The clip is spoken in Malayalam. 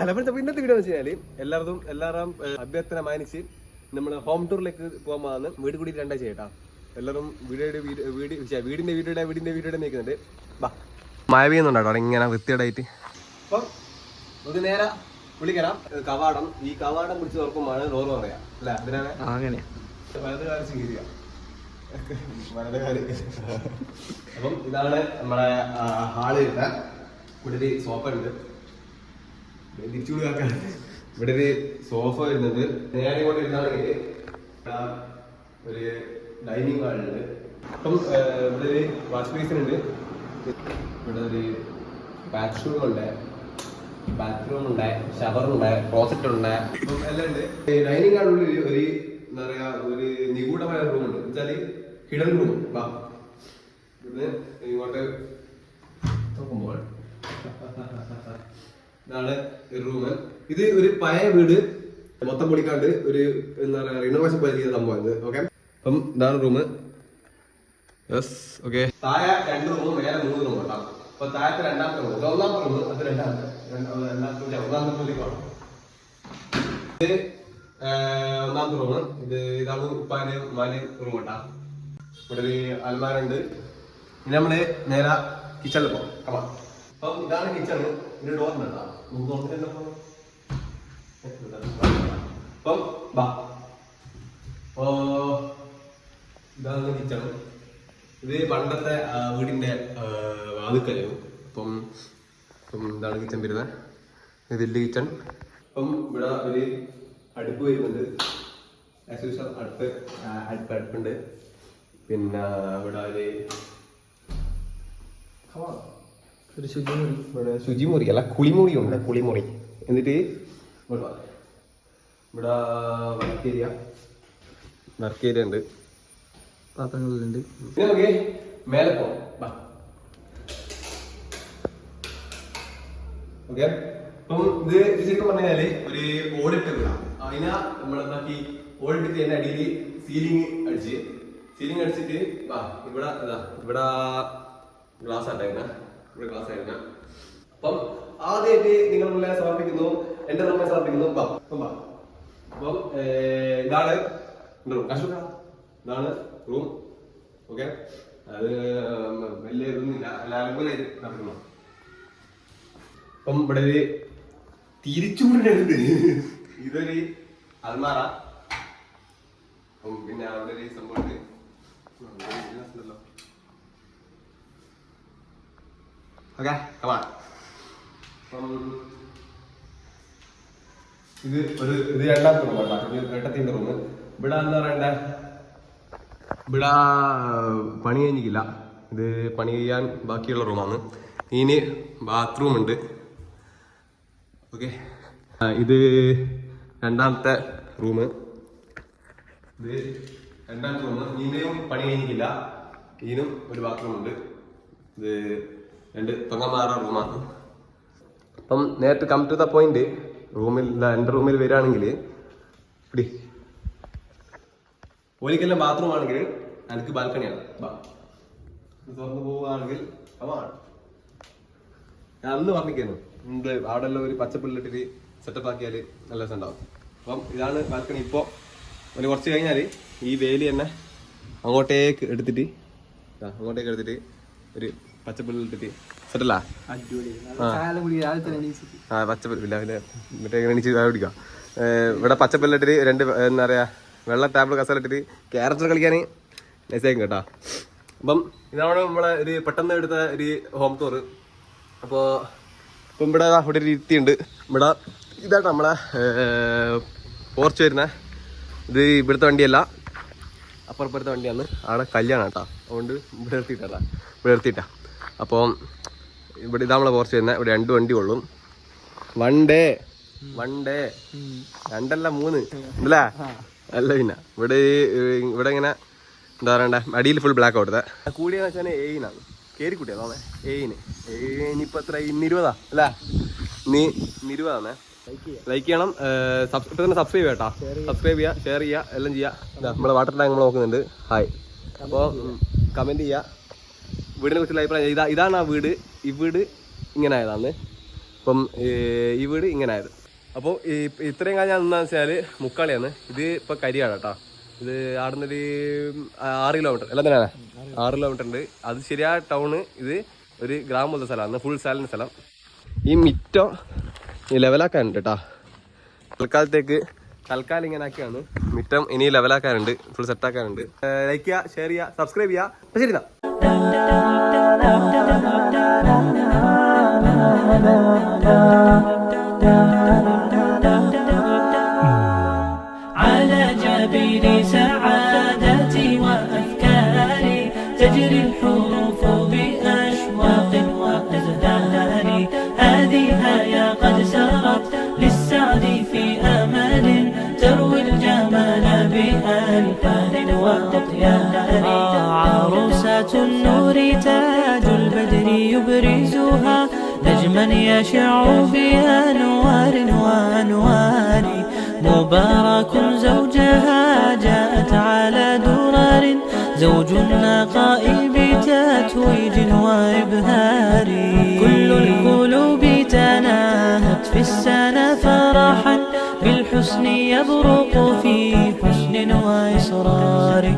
ഹലോ ഇന്നത്തെ വീഡിയോ വെച്ച് കഴിഞ്ഞാൽ എല്ലാവർക്കും എല്ലാവരും അഭ്യർത്ഥന മാനിച്ച് നമ്മൾ ഹോം ടൂറിലേക്ക് പോകാൻ പോകുന്ന വീട് കൂടി രണ്ടാഴ്ച കേട്ടാ എല്ലാവരും വീടിന്റെ വീട് വീടിന്റെ വീഡിയോയുടെ വീടിന്റെ വീഡിയോയുടെ നിൽക്കുന്നുണ്ട്. ബാ. മഴ പെയ്യുന്നുണ്ടോ അവിടെ? ഇങ്ങനെ വൃത്തിയേടായിട്ട് അപ്പം നമുക്ക് നേരെ വിളിക്കണം കവാടം. ഈ കവാടം പിടിച്ച് തുറക്കുമ്പോഴാണ് ഡോറ് പറയാം. അല്ല? അതിനാണ് അങ്ങനെ. വലത് കാലം സ്വീകരിക്കുക വലത് കാലം. അപ്പം ഇതാണ് നമ്മളെ ഹാളിൽ കുടിരി സോഫ ഉണ്ട്. തിരിച്ചുകൂടി ആക്കാൻ ഇവിടെ ഒരു സോഫ വരുന്നത്. നേരെ ഇങ്ങോട്ട് ഇരുന്നാണെങ്കിൽ ഒരു ഡൈനിങ് ഹാളുണ്ട് അപ്പം ഇവിടെ ഒരു വാഷ് ബേസിൻ ഉണ്ട്. ഇവിടെ ഒരു ബാത്റൂം ഉണ്ട്. ബാത്റൂം ഉണ്ട് ഷവർ ഉണ്ട് ക്ലോസറ്റ് ഉണ്ട്. അപ്പം എല്ലാം ഉണ്ട്. ഡൈനിങ് ഹാളിൽ ഒരു എന്താ പറയാ ഒരു നിഗൂഢമായ റൂം ഉണ്ട്. വെച്ചാൽ ഹിഡൻ റൂം വാ. ഇവിടുന്ന് ഇങ്ങോട്ട്. നോക്കുമ്പോൾ ഇതാണ് റൂം ഇത് ഒരു പഴയ വീട്. മൊത്തം പൊളിക്കാണ്ട് ഒരു എന്താ പറയാ റിനോവേഷൻ പോലെ ചെയ്ത സംഭവം ഓക്കെ അപ്പം ഇതാണ് റൂം യെസ് ഓക്കെ താഴെ രണ്ട് റൂം മേലെ മൂന്ന് റൂം ഉണ്ടാവും അപ്പൊ താഴത്തെ രണ്ടാമത്തെ റൂം ഒന്നാമത്തെ റൂം അത് രണ്ടാമത്തെ രണ്ടാമത്തെ ഒന്നാമത്തെ റൂമിലേക്ക് ഇത് ഒന്നാമത്തെ റൂം ഇത് ഇതാണ് ഉപ്പാന് ഉമ്മാന് റൂം കേട്ടാ ഇവിടെ ഒരു അൽമാര ഉണ്ട് ഇനി നമ്മൾ നേരെ കിച്ചണിൽ പോകാം. കമാ അപ്പം ഇതാണ് കിച്ചൺ ഡോർ ഉണ്ടാ അപ്പം ബാ ഇതാണ് കിച്ചൺ ഇത് പണ്ടത്തെ വീടിന്റെ വാതുക്കലായിരുന്നു അപ്പം അപ്പം ഇതാണ് കിച്ചൺ വരുന്നത് ഇത് വലിയ കിച്ചൺ അപ്പം ഇവിടെ ഒരു അടുപ്പ് വരുന്നുണ്ട് ആസ് യൂഷ്വൽ അടുപ്പ് അടുപ്പ് അടുപ്പുണ്ട് പിന്നെ ഇവിടെ ഒരു ഒരു ശുചിമുറി. ഇവിടെ ശുചിമുറി അല്ല കുളിമുറി ഉണ്ട് കുളിമുറി. എന്നിട്ട് ഇവിടെ വർക്ക് ഏരിയ വർക്ക് ഏരിയ ഉണ്ട്. പാത്രങ്ങളിലുണ്ട്. ഇനി നമുക്ക് മേലെ പോവാം ഓക്കെ? അപ്പം ഇത് ശരിക്കും പറഞ്ഞാൽ ഒരു ഓടിട്ട വീടാണ് അതിനാ നമ്മളെന്താക്കി ഓടിട്ട് അതിന്റെ അടിയിൽ സീലിംഗ് അടിച്ച്. സീലിംഗ് അടിച്ചിട്ട് വാ ഇവിടെ ഇതാ ഇവിടെ ഗ്ലാസ് ആട്ടായിരുന്ന ഇവിടെ അപ്പം ആദ്യമായിട്ട് നിങ്ങൾ മുന്നേ സമർപ്പിക്കുന്നു. എന്റെ റൂമിൽ സമർപ്പിക്കുന്നു. അപ്പം ഇതാണ് റൂം കാശുക്ക ഇതാണ് റൂം ഓക്കെ? അത് വലിയ ഇതൊന്നുമില്ല ലാലംബലായിട്ട് നടക്കുന്നു അപ്പം ഇവിടെ ഒരു തിരിച്ചുകൊണ്ടുണ്ട് ഇതൊരു അൽമാറ. പിന്നെ അവിടെ ഒരു സംഭവം ഉണ്ട് ഓക്കെ các bạn ഇത് ഒരു ഇത് രണ്ടാമത്തെ റൂം കേട്ടോ ഇത് ഏട്ടത്തിന്റെ റൂം ഇവിടെ എന്താ പറയണ്ടേ? ഇവിടെ പണി കഴിഞ്ഞിട്ടില്ല. ഇത് പണി ചെയ്യാൻ ബാക്കിയുള്ള റൂമാണ് ഇനി ബാത്റൂം ഉണ്ട്. ഓക്കെ ഇത് രണ്ടാമത്തെ റൂം ഇത് രണ്ടാമത്തെ റൂം ഇനിയും പണി കഴിഞ്ഞിട്ടില്ല. ഇതിനും ഒരു ബാത്റൂം ഉണ്ട്. ഇത് രണ്ട് തൊങ്ങമാറ റൂമാണ് അപ്പം നേരത്തെ കം ടു ദ പോയിന്റ് റൂമിൽ എന്റെ റൂമിൽ വരികയാണെങ്കിൽ ഇടി ഒരിക്കലും ബാത്റൂം ആണെങ്കിൽ എനിക്ക് ബാൽക്കണിയാണ് തുറന്നു പോവുകയാണെങ്കിൽ അതാണ് ഞാൻ അന്ന് പറഞ്ഞിരിക്കുന്നു എന്ത് അവിടെ എല്ലാം ഒരു പച്ചപ്പുള്ളിട്ട് സെറ്റപ്പ് ആക്കിയാൽ നല്ല രസം ഉണ്ടാവും. അപ്പം ഇതാണ് ബാൽക്കണി ഇപ്പോൾ ഒരു കുറച്ച് കഴിഞ്ഞാൽ ഈ വേലി തന്നെ അങ്ങോട്ടേക്ക് എടുത്തിട്ട് അങ്ങോട്ടേക്ക് എടുത്തിട്ട് ഒരു സെറ്റല്ലാ? ആ. പിന്നെ മറ്റേ എണീച്ച് ഇവിടെ പച്ചപ്പുല്ലിട്ടിട്ട് രണ്ട് എന്താ പറയാ വെള്ള ടാബിൾ കസലിട്ടിട്ട് ക്യാരക്ടർ കളിക്കാൻ നൈസായിരിക്കും കേട്ടോ. അപ്പം ഇതാണ് നമ്മളെ ഒരു പെട്ടെന്ന് എടുത്ത ഒരു ഹോം ടൂർ അപ്പോൾ ഇപ്പം ഇവിടെ ഇവിടെ ഒരു ഇരുത്തിയുണ്ട്. ഇവിടെ ഇതാണ് നമ്മളെ പോർച്ച് വരുന്ന. ഇത് ഇവിടുത്തെ വണ്ടിയല്ല. അപ്പുറപ്പുറത്തെ വണ്ടിയാണ്. അവിടെ കല്യാണം കേട്ടോ. അതുകൊണ്ട് ഇവിടെ നിർത്തിയിട്ടാ ഇവിടെ നിർത്തിയിട്ടാ. അപ്പോൾ ഇവിടെ ഇതാ നമ്മളെ പോർച്ച് വരുന്നത് ഇവിടെ രണ്ട് വണ്ടി കൊള്ളും വൺ ഡേ വൺ ഡേ രണ്ടല്ല മൂന്ന്. ഇല്ലേ അല്ല പിന്നെ. ഇവിടെ ഇവിടെ ഇങ്ങനെ എന്താ പറയണ്ടേ? അടിയിൽ ഫുൾ ബ്ലാക്ക് ഔട്ട് കൂടിയെന്ന് വെച്ചാൽ ഏയിനാണ് കയറി കൂട്ടിയാ തോന്നേ ഏയിന് ഏയിനിപ്പോ എത്ര? ഇന്നിരുപതാ അല്ലേ? നീ ഇന്നിരുപതാണേ ലൈക്ക് ചെയ്യണം. ഏർ സബ്- ഇപ്പൊ തന്നെ സബ്സ്ക്രൈബ് ചെയ്യട്ടാ സബ്സ്ക്രൈബ് ചെയ്യുക ഷെയർ ചെയ്യുക എല്ലാം ചെയ്യുക നമ്മളെ വാട്ടർ ടാങ്ക് നമ്മൾ നോക്കുന്നുണ്ട്. ഹായ് അപ്പോൾ കമന്റ് ചെയ്യുക വീടിനെ കുറിച്ചുള്ള അഭിപ്രായം. ഇതാ ഇതാണ് ആ വീട്. ഈ വീട് ഇങ്ങനെ ആയതാണ് അപ്പം ഈ വീട് ഇങ്ങനെ ആയത് അപ്പോൾ ഈ ഇത്രയും കാലം ഞാൻ എന്താണെന്ന് വെച്ചാൽ മുക്കാളിയാണ്. ഇത് ഇപ്പോൾ കരിയാണ് കേട്ടോ. ഇത് ആടുന്നൊരു ആറ് കിലോമീറ്റർ. എല്ലാം തന്നെയാണ്? ആറ് കിലോമീറ്റർ ഉണ്ട്. അത് ശരിയായ ടൗണ്. ഇത് ഒരു ഗ്രാമം പോലത്തെ സ്ഥലമാണ്. ഫുൾ സാലിന്റെ സ്ഥലം. ഈ മിറ്റം ലെവലാക്കാനുണ്ട് കേട്ടോ. തൽക്കാലത്തേക്ക് തൽക്കാലം ഇങ്ങനെ ആക്കിയാണ് മിറ്റം ഇനി ലെവലാക്കാനുണ്ട്. ഫുൾ സെറ്റാക്കാനുണ്ട്. ലൈക്ക് ചെയ്യുക ഷെയർ ചെയ്യുക സബ്സ്ക്രൈബ് ചെയ്യുക. ശരി على جبين سعادتي وأفكاري تجري الحروف بأشواق وأزدان هذه يا قد سرت للسعد في أمل تروي الجمال بألفان وأطيان نجما يشع بأنوار وأنوار. مبارك زوجها جاءت على درر زوج النقاء بتتويج وإبهار كل القلوب تناهت في السنة فرحا. بالحسن يبرق في حسن وإصرار.